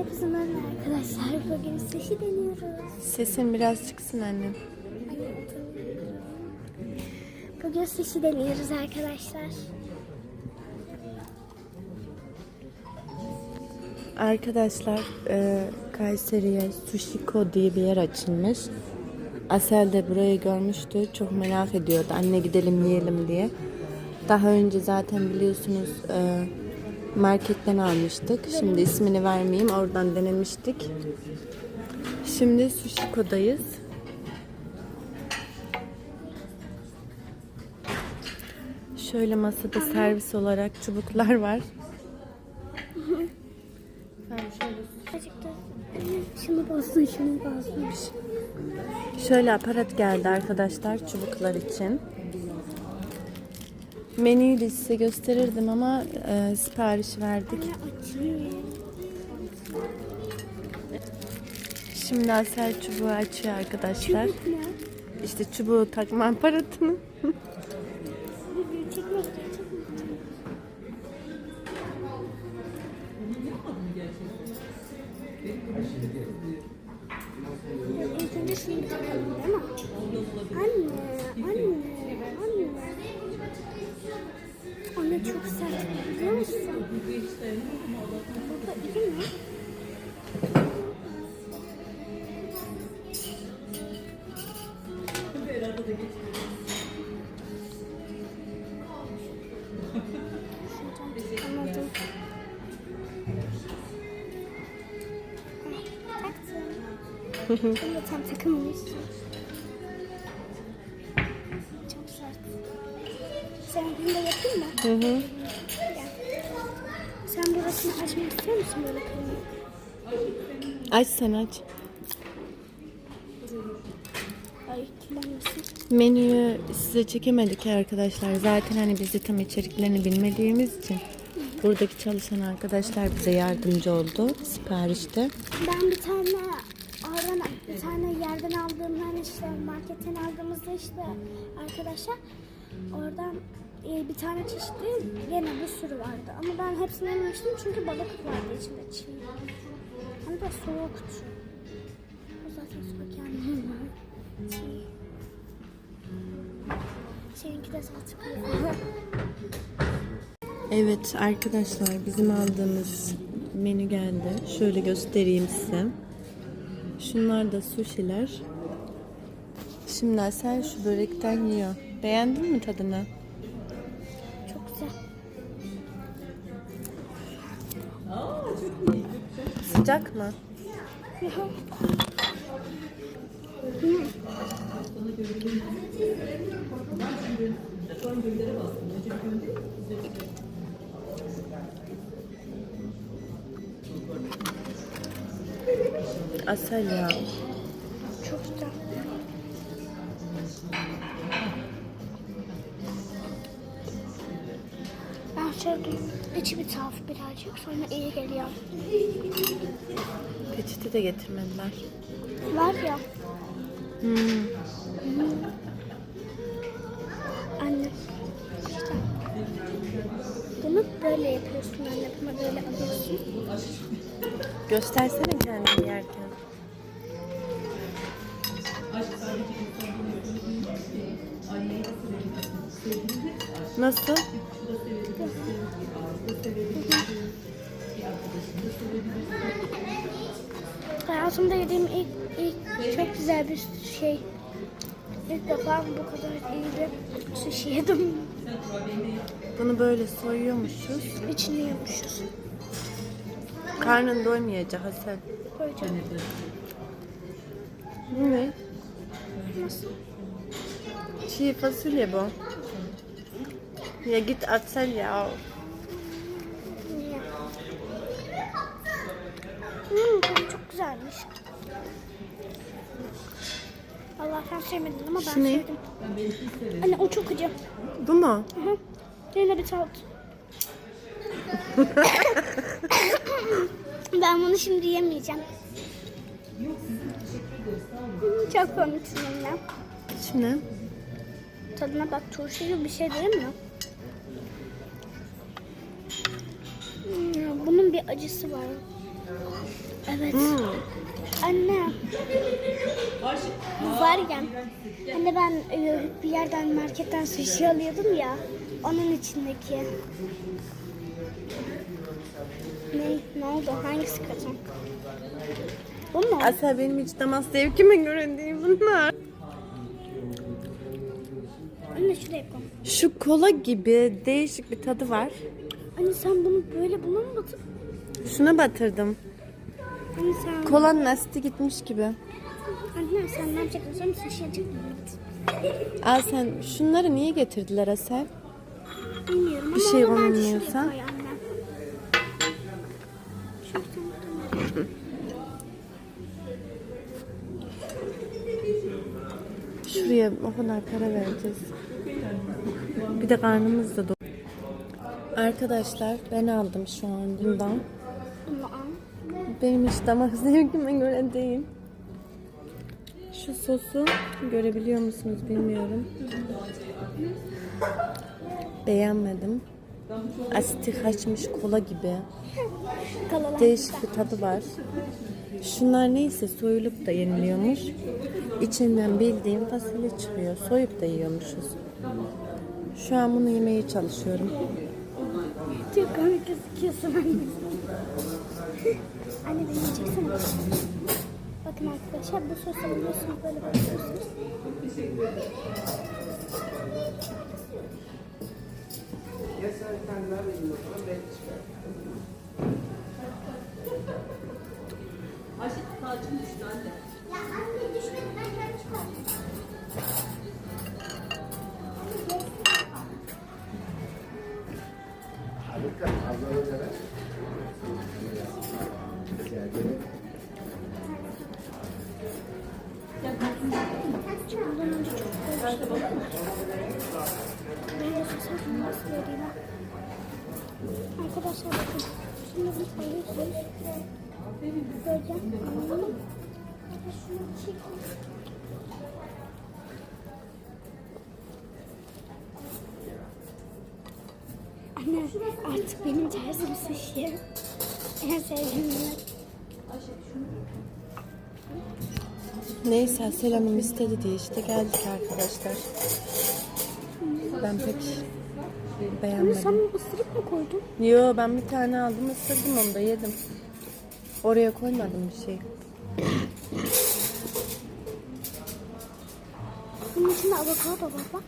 Hepinize merhaba arkadaşlar. Bugün sushi deniyoruz. Sesin biraz çıksın annem. Bugün sushi deniyoruz arkadaşlar. Arkadaşlar e, Kayseri'ye Sushiko diye bir yer açılmış. Asel de burayı görmüştü. Çok merak ediyordu. Anne gidelim yiyelim diye. Daha önce zaten biliyorsunuz e, marketten almıştık. Şimdi ismini vermeyeyim. Oradan denemiştik. Şimdi Sushiko'dayız. Şöyle masada servis olarak çubuklar var. Şunu bozdun, şunu bozdun. Şöyle aparat geldi arkadaşlar çubuklar için. Menüyü de size gösterirdim ama e, sipariş verdik. Şimdi Asel çubuğu açıyor arkadaşlar. İşte çubuğu takma aparatını. Anne, anne, anne. Anne çok sert biliyor musun? Baba iyi mi? Bunu tam takılmışsın. Çok Sen bunu da yapayım mı? Hı hı. Sen burasını açmak istiyor musun böyle kırmızı? Aç sen aç. Ay. Menüyü size çekemedik arkadaşlar. Zaten hani biz de tam içeriklerini bilmediğimiz için buradaki çalışan arkadaşlar bize yardımcı oldu siparişte. Ben bir tane oradan bir tane yerden aldığım hani işte marketten aldığımızda işte arkadaşlar oradan e, bir tane çeşitli gene bir sürü vardı. Ama ben hepsini yememiştim çünkü balık vardı içinde çiğ. Hem de soğuktu. O zaten soğuk yani. Çiğ. Seninki de zaten. Evet arkadaşlar bizim aldığımız menü geldi. Şöyle göstereyim size. Şunlar da sushiler. Şimdi Asel şu börekten yiyor. Beğendin mi tadını? Sıcak mı? Asel ya. Ben şöyle içi bir tuhaf birazcık sonra iyi geliyor. Peçete de getirmediler. Var ya Hmm. anne. işte. Bunu böyle yapıyorsun anne. Bunu böyle alıyorsun. Göstersene kendini yerken. Nasıl? Hayatımda yediğim ilk, ilk çok güzel bir şey. İlk defa bu kadar iyi bir sushi yedim. Bunu böyle soyuyormuşuz. İçini yemişiz. Karnın doymayacak Hasan. Koyacağım. Bu ne? Nasıl? Çiğ fasulye bu. Ya git atsan ya. Hmm, çok güzelmiş. Allah sen sevmedin ama ben Şu ne? sevdim. Anne o çok acı. Bu mu? Hı hı. Yine bir tat. ben bunu şimdi yemeyeceğim. Hmm, Çok komiksin anne. Ne? Tadına bak turşu gibi bir şey değil mi? Bunun bir acısı var. Evet. Hmm. Anne. Var ya. Hani ben e, bir yerden marketten sushi alıyordum ya. Onun içindeki. Ne? Ne oldu? Hangisi kaçak? Bu mu? Asel benim hiç damak zevkime göre değil bunlar. Anne şuraya koy. Şu kola gibi değişik bir tadı var. Anne sen bunu böyle buna mı batır? Şuna batırdım. Anne sen... Kolanın asidi gitmiş gibi. Anne sen ne yapacaksın? Sushi yiyecek misin? Al sen şunları niye getirdiler Asel? Bilmiyorum Bir ama şey onu bence olmuyorsa? şuraya koy anne. Şuradan Şuraya o kadar para vereceğiz. Bir de karnımız da. Arkadaşlar ben aldım şu an bundan. Benim hiç damak zevkime göre değil. Şu sosu görebiliyor musunuz bilmiyorum. Beğenmedim. Asiti kaçmış kola gibi. Değişik bir tadı var. Şunlar neyse soyulup da yeniliyormuş. İçinden bildiğim fasulye çıkıyor. Soyup da yiyormuşuz. Şu an bunu yemeye çalışıyorum. Çok komik gözüküyorsun anne. anne beni yiyeceksene. Bakın arkadaşlar bu sosu alıyorsunuz böyle bakıyorsunuz. Ya anne düşmedi ben kendim çıkarttım. Arkadaşlar bakın. Şimdi bunu koyuyorsunuz. Anladın mı? Şunu çekin. Anne artık benim tarzım sushi. En sevdiğim yemek. Neyse selamım istedi diye işte geldik arkadaşlar. Ben pek beğenmedim. sen ısırık mı koydun? Yo ben bir tane aldım ısırdım onu da yedim. Oraya koymadım bir şey. Bunun içinde avokado var bak.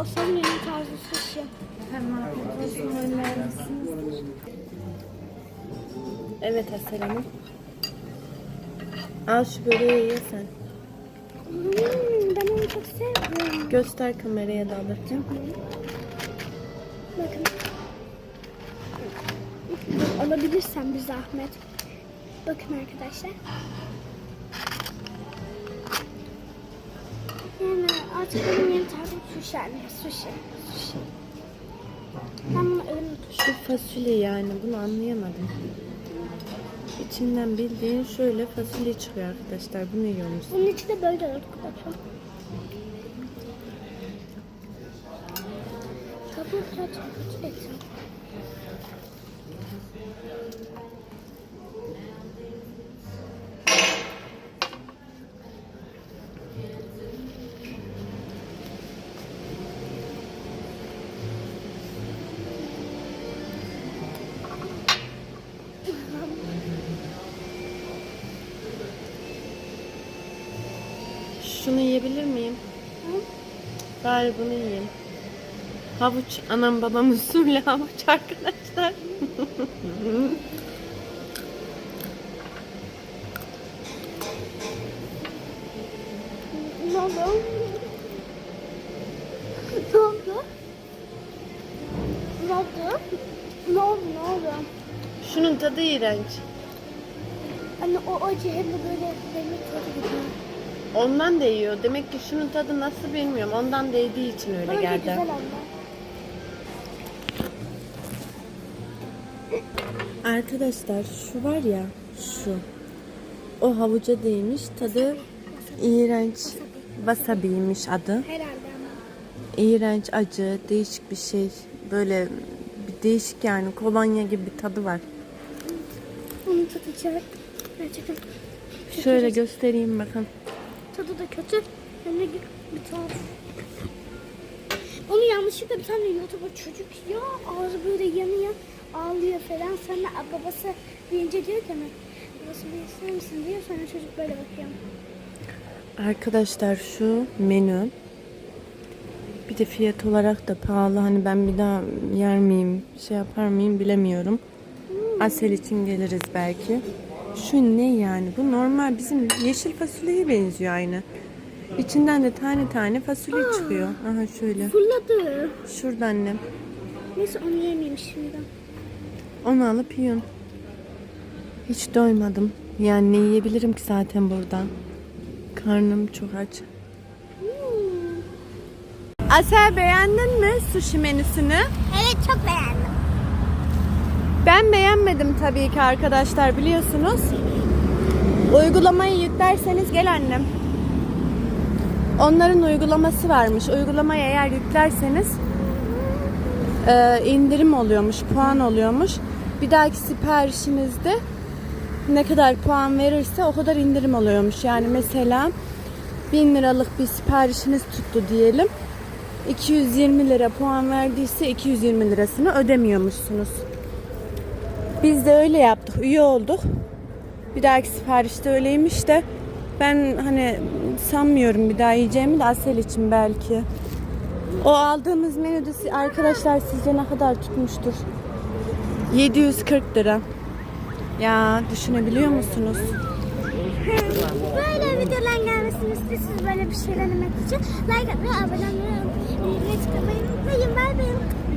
o senin yeni tarzı sushi. Evet Asel Hanım. Al şu böreği ye sen. Hmm, ben onu çok sevdim. Göster kameraya da alırken. Bakın. Alabilirsen bir zahmet. Bakın arkadaşlar. Yani artık benim yeni tarzım sushi anne. Sushi. Sushi. Ben bunu elimle Şu fasulye yani bunu anlayamadım. İçinden bildiğin şöyle fasulye çıkıyor arkadaşlar. Bunu yiyormuş. Bunun içi de böyle arkadaşlar. Şunu yiyebilir miyim? Bari bunu yiyeyim. Havuç. Anam babam usulü havuç arkadaşlar. Ne oldu? Ne oldu? Ne oldu? Ne oldu? Şunun tadı iğrenç. Anne o acı hem de böyle demir tadı gibi. Ondan da yiyor. Demek ki şunun tadı nasıl bilmiyorum. Ondan değdiği için öyle Bence geldi. güzel anne. Arkadaşlar şu var ya şu. O havuca değmiş. Tadı iğrenç. Wasabi'ymiş adı. Herhalde ama. İğrenç, acı, değişik bir şey. Böyle bir değişik yani kolonya gibi bir tadı var. Tadı içerek gerçekten Şöyle göstereyim bakın. Tadı da kötü. Hem de bir tuhaf. Onu yanlışlıkla bir tane YouTuber çocuk ya ağzı böyle yanıyor ağlıyor falan sonra babası deyince diyor ki mi babası bir ister misin diyor sonra çocuk böyle bakıyor. Arkadaşlar şu menü. Bir de fiyat olarak da pahalı. Hani ben bir daha yer miyim, şey yapar mıyım bilemiyorum. Asel için geliriz belki. Şu ne yani? Bu normal bizim yeşil fasulyeye benziyor aynı. İçinden de tane tane fasulye çıkıyor. Aha şöyle. Fırladı. Şurada annem. Neyse onu yemeyeyim şimdi. Onu alıp yiyin. Hiç doymadım. Yani ne yiyebilirim ki zaten buradan. Karnım çok aç. Asel beğendin mi sushi menüsünü? Evet çok beğendim. Ben beğenmedim tabii ki arkadaşlar biliyorsunuz. Uygulamayı yüklerseniz gel annem. Onların uygulaması varmış. Uygulamayı eğer yüklerseniz e, indirim oluyormuş, puan oluyormuş. Bir dahaki siparişinizde ne kadar puan verirse o kadar indirim oluyormuş. Yani mesela 1000 liralık bir siparişiniz tuttu diyelim. 220 lira puan verdiyse 220 lirasını ödemiyormuşsunuz. Biz de öyle yaptık. Üye olduk. Bir dahaki siparişte öyleymiş de ben hani sanmıyorum bir daha yiyeceğimi de Asel için belki. O aldığımız menüde arkadaşlar sizce ne kadar tutmuştur? 740 lira. Ya düşünebiliyor musunuz? Böyle videoların gelmesini istiyorsanız böyle bir şeyler denemek için like atmayı, abone olmayı, unutmayın. Bay bay.